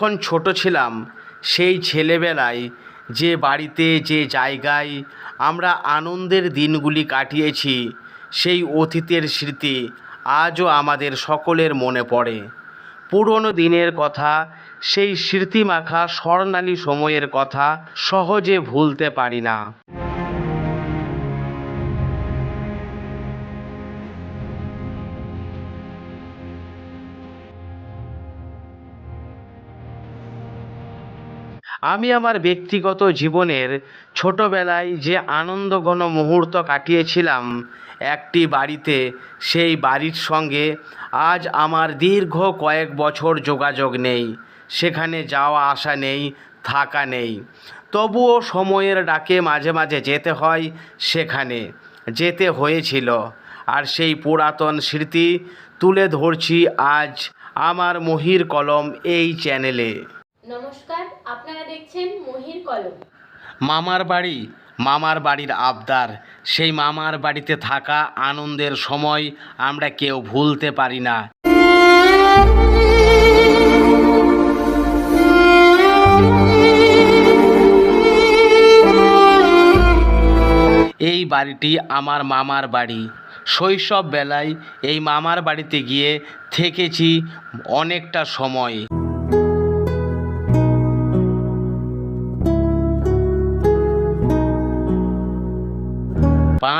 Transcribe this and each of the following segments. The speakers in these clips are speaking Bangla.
যখন ছোট ছিলাম, সেই ছেলেবেলায় যে বাড়িতে যে জায়গায় আমরা আনন্দের দিনগুলি কাটিয়েছি, সেই অতীতের স্মৃতি আজও আমাদের সকলের মনে পড়ে। পুরনো দিনের কথা, সেই স্মৃতিমাখা স্বর্ণালী সময়ের কথা সহজে ভুলতে পারি না। আমি আমার ব্যক্তিগত জীবনের ছোটবেলায় যে আনন্দঘন মুহূর্ত কাটিয়েছিলাম একটি বাড়িতে, সেই বাড়ির সঙ্গে আজ আমার দীর্ঘ কয়েক বছর যোগাযোগ নেই। সেখানে যাওয়া আসা নেই, থাকা নেই। তবুও সময়ের ডাকে মাঝে মাঝে যেতে হয় সেখানে। যেতে হয়েছিল। আর সেই পুরাতন স্মৃতি তুলে ধরছি আজ আমার মহির কলম এই চ্যানেলে। নমস্কার, আপনারা দেখছেন মহির কলম। মামার বাড়ি, মামার বাড়ির আবদার। সেই মামার বাড়িতে থাকা আনন্দের সময় আমরা কেউ ভুলতে পারি না। এই বাড়িটি আমার মামার বাড়ি। শৈশব বেলায় এই মামার বাড়িতে গিয়ে থেকেছি অনেকটা সময়।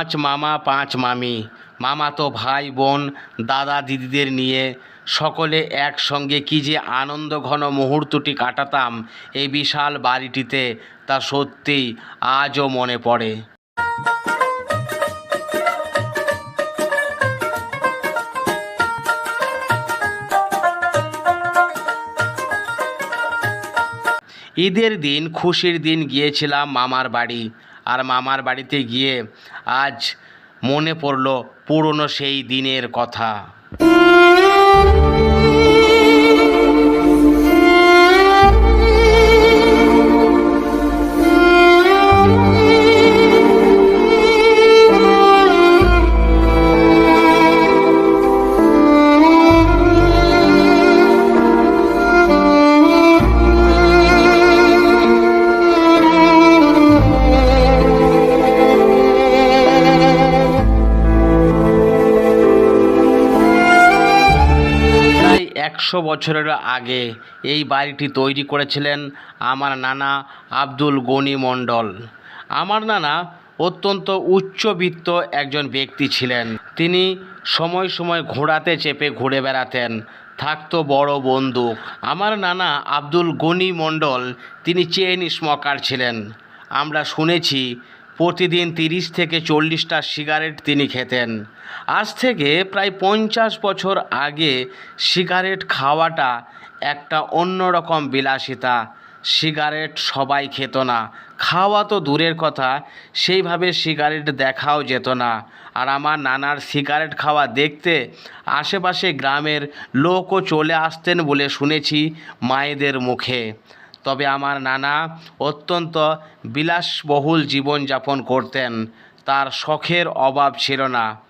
পাঁচ মামা, পাঁচ মামি। মামাতো ভাই, বোন, দাদা, দিদিদের নিয়ে। সকলে একসঙ্গে কি যে আনন্দ ঘন মুহূর্তটি কাটাতাম এই বিশাল বাড়িটিতে, তা সত্যিই আজও মনে পড়ে। ঈদের দিন, খুশির দিন গিয়েছিলাম মামার বাড়ি। আর মামার বাড়িতে গিয়ে আজ মনে পড়ল পুরনো সেই দিনের কথা। একশো বছরের আগে এই বাড়িটি তৈরি করেছিলেন আমার নানা আব্দুল গনি মণ্ডল। আমার নানা অত্যন্ত উচ্চবিত্ত একজন ব্যক্তি ছিলেন। তিনি সময় সময় ঘোড়াতে চেপে ঘুরে বেড়াতেন, থাকতো বড় বন্দুক। আমার নানা আব্দুল গনি মণ্ডল, তিনি চেন স্মকার ছিলেন। আমরা শুনেছি প্রতিদিন তিরিশ থেকে চল্লিশটা সিগারেট তিনি খেতেন। আজ থেকে প্রায় পঞ্চাশ বছর আগে সিগারেট খাওয়াটা একটা অন্যরকম বিলাসিতা। সিগারেট সবাই খেত না। খাওয়া তো দূরের কথা, সেইভাবে সিগারেট দেখাও যেত না। আর আমার নানার সিগারেট খাওয়া দেখতে আশেপাশে গ্রামের লোকও চলে আসতেন বলে শুনেছি মায়েদের মুখে। তবে আমার নানা অত্যন্ত বিলাসবহুল জীবনযাপন করতেন। তার শখের অভাব ছিল না।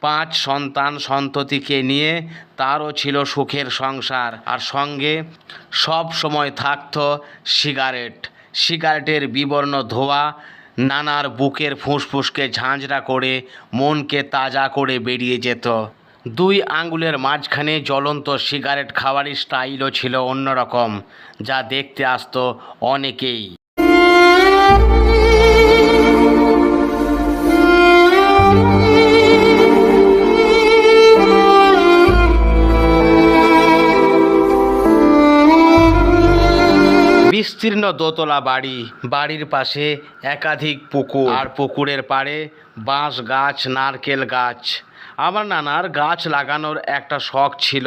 পাঁচ সন্তান সন্ততিকে নিয়ে তারও ছিল সুখের সংসার। আর সঙ্গে সব সময় থাকতো সিগারেট। সিগারেটের বিবর্ণ ধোয়া নানার বুকের ফুসফুসকে ঝাঁঝরা করে মনকে তাজা করে বেরিয়ে যেত। দুই আঙ্গুলের মাঝখানে জ্বলন্ত সিগারেট খাওয়ার স্টাইলও ছিল অন্যরকম যা দেখতে আসতো অনেকেই। বিস্তীর্ণ দোতলা বাড়ি, বাড়ির পাশে একাধিক পুকুর। আর পুকুরের পাড়ে বাঁশ গাছ, নারকেল গাছ। আমার নানার গাছ লাগানোর একটা শখ ছিল।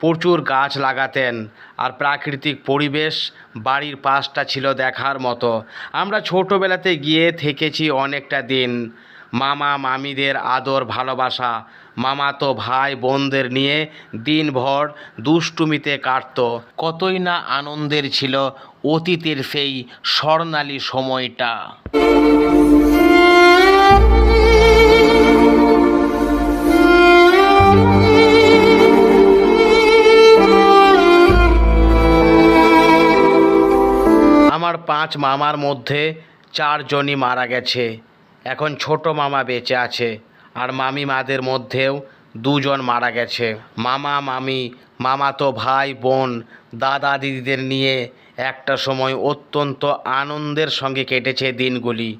প্রচুর গাছ লাগাতেন আর প্রাকৃতিক পরিবেশ বাড়ির পাশটা ছিল দেখার মতো। আমরা ছোটোবেলাতে গিয়ে থেকেছি অনেকটা দিন। মামা মামিদের আদর, ভালোবাসা। মামাতো ভাই বোনদের নিয়ে দিনভর দুষ্টুমিতে কাটত। কতই না আনন্দের ছিল অতীতের সেই স্বর্ণালী সময়টা। আমার পাঁচ মামার মধ্যে চারজনই মারা গেছে। এখন ছোট মামা বেঁচে আছে আর মামি মাদের মধ্যেও দুজন মারা গেছে। মামা, মামি, মামাতো ভাই, বোন, দাদা দিদিদের নিয়ে একটা সময় অত্যন্ত আনন্দের সঙ্গে কেটেছে দিনগুলি।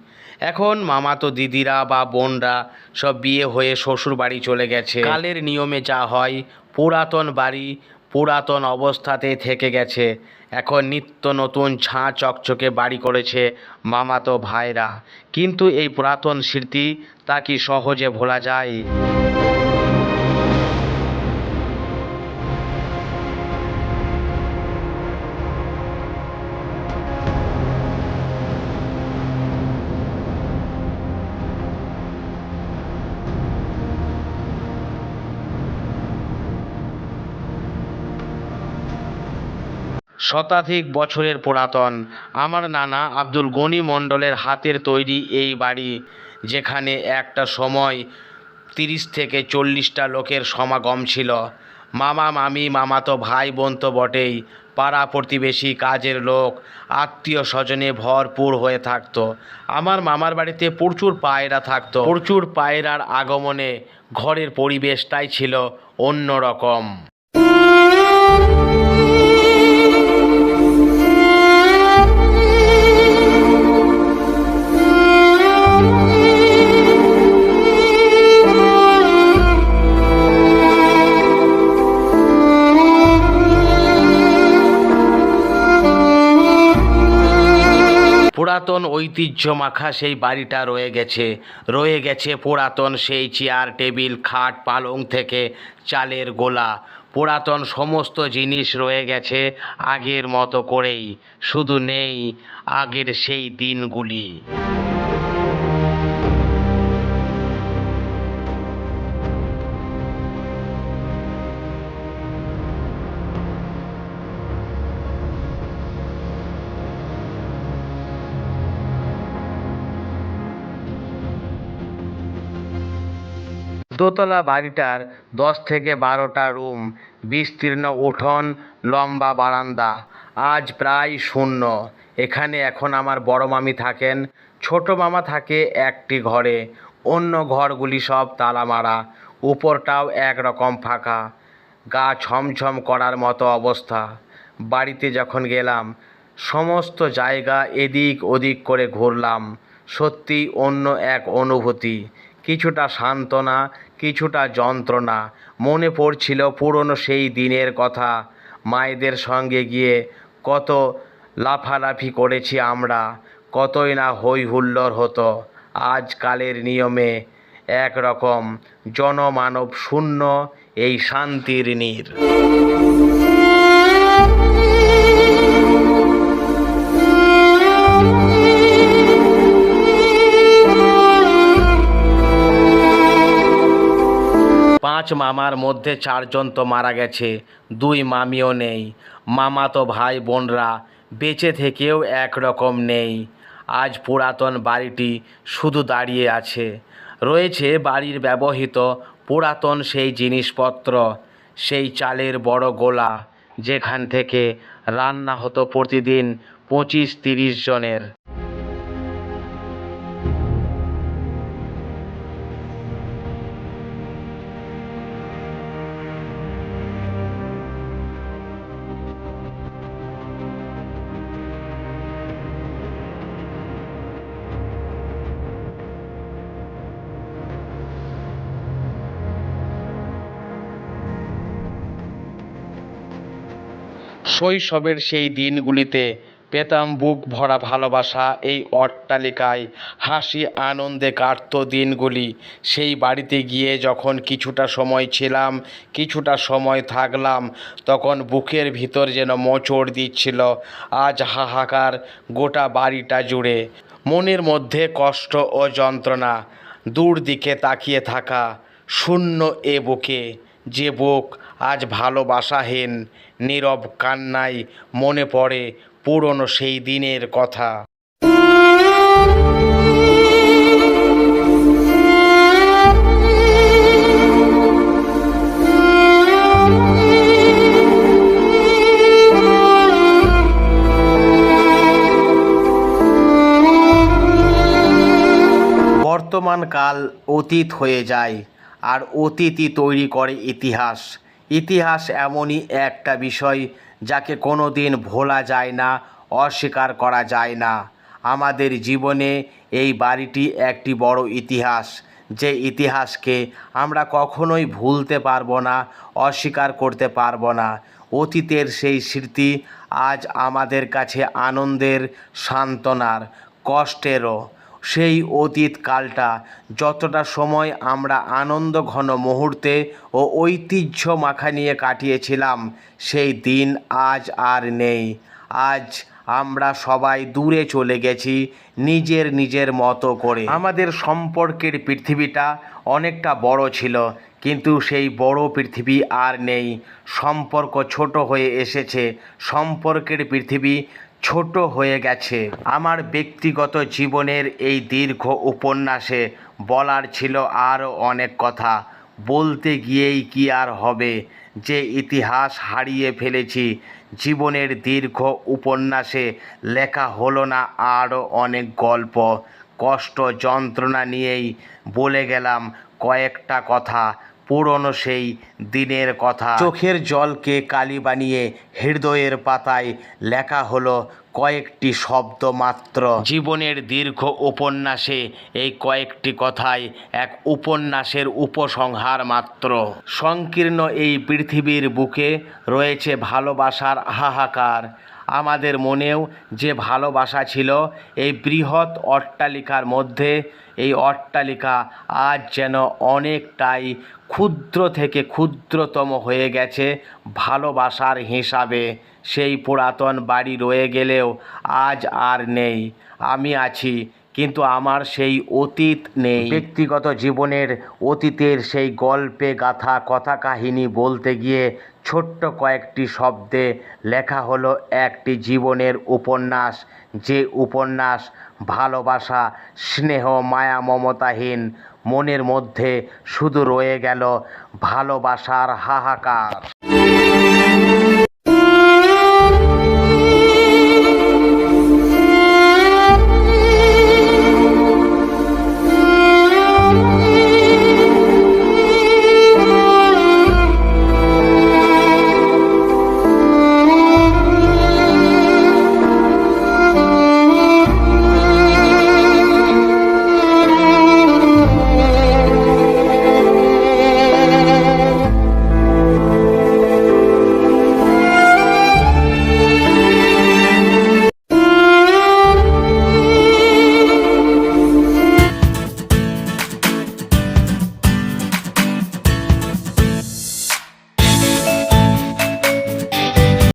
এখন মামাতো দিদিরা বা বোনরা সব বিয়ে হয়ে শ্বশুর বাড়ি চলে গেছে। কালের নিয়মে যা হয় পুরাতন বাড়ি পুরাতন অবস্থাতে থেকে গেছে। এখন নিত্য নতুন ছাঁ চকচকে বাড়ি করেছে মামাতো ভাইরা। কিন্তু এই পুরাতন স্মৃতি তা কি সহজে ভোলা যায়? শতাধিক বছরের পুরাতন। আমার নানা আব্দুল গনি মণ্ডলের হাতের তৈরি এই বাড়ি, যেখানে একটা সময় তিরিশ থেকে চল্লিশটা লোকের সমাগম ছিল। মামা, মামি, মামাতো ভাই, বোন তো বটেই। পাড়া প্রতিবেশী, কাজের লোক, আত্মীয় স্বজনে ভরপুর হয়ে থাকতো। আমার মামার বাড়িতে প্রচুর পায়রা থাকতো। প্রচুর পায়রার আগমনে ঘরের পরিবেশটাই ছিল অন্যরকম। পুরাতন ঐতিহ্য মাখা সেই বাড়িটা রয়ে গেছে। রয়ে গেছে পুরাতন সেই চেয়ার, টেবিল, খাট, পালং থেকে চালের গোলা। পুরাতন সমস্ত জিনিস রয়ে গেছে আগের মতো করেই। শুধু নেই আগের সেই দিনগুলি। দোতলা বাড়িটার দশ থেকে বারোটা রুম, বিস্তীর্ণ উঠোন, লম্বা বারান্দা, আজ প্রায় শূন্য। এখানে এখন আমার বড় মামি থাকেন, ছোট মামা থাকে একটি ঘরে। অন্য ঘরগুলি সব তালা মারা উপরটাও একরকম ফাঁকা। গা ছমছম করার মতো অবস্থা। বাড়িতে যখন গেলাম, সমস্ত জায়গা এদিক ওদিক করে ঘুরলাম। সত্যি অন্য এক অনুভূতি। কিছুটা সান্ত্বনা, কিছুটা যন্ত্রণা। মনে পড়ছিল পুরনো সেই দিনের কথা। মায়েদের সঙ্গে গিয়ে কত লাফালাফি করেছি আমরা, কতই না হই হুল্লোড় হতো আজকালের নিয়মে একরকম জনমানব শূন্য এই শান্তির নীর। পাঁচ মামার মধ্যে চারজন তো মারা গেছে, দুই মামিও নেই। মামা তো ভাই বোনরা, বেঁচে থেকেও একরকম নেই। আজ পুরাতন বাড়িটি শুধু দাঁড়িয়ে আছে। রয়েছে বাড়ির ব্যবহৃত পুরাতন সেই জিনিসপত্র, সেই চালের বড় গোলা, যেখান থেকে রান্না হতো প্রতিদিন পঁচিশ তিরিশ জনের। শৈশবের সেই দিনগুলিতে পেতাম বুক ভরা ভালোবাসা এই অট্টালিকায়। হাসি আনন্দে কাটত দিনগুলি। সেই বাড়িতে গিয়ে যখন কিছুটা সময় ছিলাম, কিছুটা সময় থাকলাম, তখন বুকের ভিতর যেন মোচড় দিচ্ছিল আজ হাহাকার গোটা বাড়িটা জুড়ে। মনের মধ্যে কষ্ট ও যন্ত্রণা, দূর দিকে তাকিয়ে থাকা, শূন্য এ বুকে, যে বুক আজ ভালোবাসাহীন নীরব কান্নায় মনে পড়ে পুরনো সেই দিনের কথা। বর্তমান কাল অতীত হয়ে যায়, আর অতীতই তৈরি করে ইতিহাস। ইতিহাস এমনই একটা বিষয় যাকে কোনো দিন ভোলা যায় না, অস্বীকার করা যায় না। আমাদের জীবনে এই বাড়িটি একটি বড় ইতিহাস। যে ইতিহাসকে আমরা কখনোই ভুলতে পারব না, অস্বীকার করতে পারব না। অতীতের সেই স্মৃতি আজ আমাদের কাছে আনন্দের সান্ত্বনার, কষ্টেরও। সেই অতীতকালটা যতটা সময় আমরা আনন্দ ঘন মুহূর্তে ও ঐতিহ্য মাখা নিয়ে কাটিয়েছিলাম, সেই দিন আজ আর নেই। আজ আমরা সবাই দূরে চলে গেছি নিজের নিজের মতো করে। আমাদের সম্পর্কের পৃথিবীটা অনেকটা বড় ছিল, কিন্তু সেই বড় পৃথিবী আর নেই। সম্পর্ক ছোট হয়ে এসেছে, সম্পর্কের পৃথিবী ছোট হয়ে গেছে। আমার ব্যক্তিগত জীবনের এই দীর্ঘ উপন্যাসে বলার ছিল আরও অনেক কথা। বলতে গিয়েই কি আর হবে? যে ইতিহাস হারিয়ে ফেলেছি, জীবনের দীর্ঘ উপন্যাসে লেখা হলো না আরও অনেক গল্প। কষ্ট যন্ত্রণা নিয়েই বলে গেলাম কয়েকটা কথা। পুরনো সেই দিনের কথা। চোখের জলকে কালি বানিয়ে হৃদয়ের পাতায় লেখা হলো কয়েকটি শব্দ মাত্র। জীবনের দীর্ঘ উপন্যাসে এই কয়েকটি কথাই এক উপন্যাসের উপসংহার মাত্র। সংকীর্ণ এই পৃথিবীর বুকে রয়েছে ভালোবাসার হাহাকার। আমাদের মনেও যে ভালোবাসা ছিল, এই বৃহৎ অট্টালিকার মধ্যে, এই অট্টালিকা আজ যেন অনেকটাই ক্ষুদ্র থেকে ক্ষুদ্রতম হয়ে গেছে ভালোবাসার হিসাবে। সেই পুরাতন বাড়ি রয়ে গেলেও আজ আর নেই। আমি আছি কিন্তু আমার সেই অতীত নেই। ব্যক্তিগত জীবনের অতীতের সেই গল্পে গাথা কথা কাহিনী বলতে গিয়ে ছোট্ট কয়েকটি শব্দে লেখা হলো একটি জীবনের উপন্যাস। যে উপন্যাস ভালোবাসা, স্নেহ, মায়া, মমতাহীন, মনের মধ্যে শুধু রয়ে গেল ভালোবাসার হাহাকার।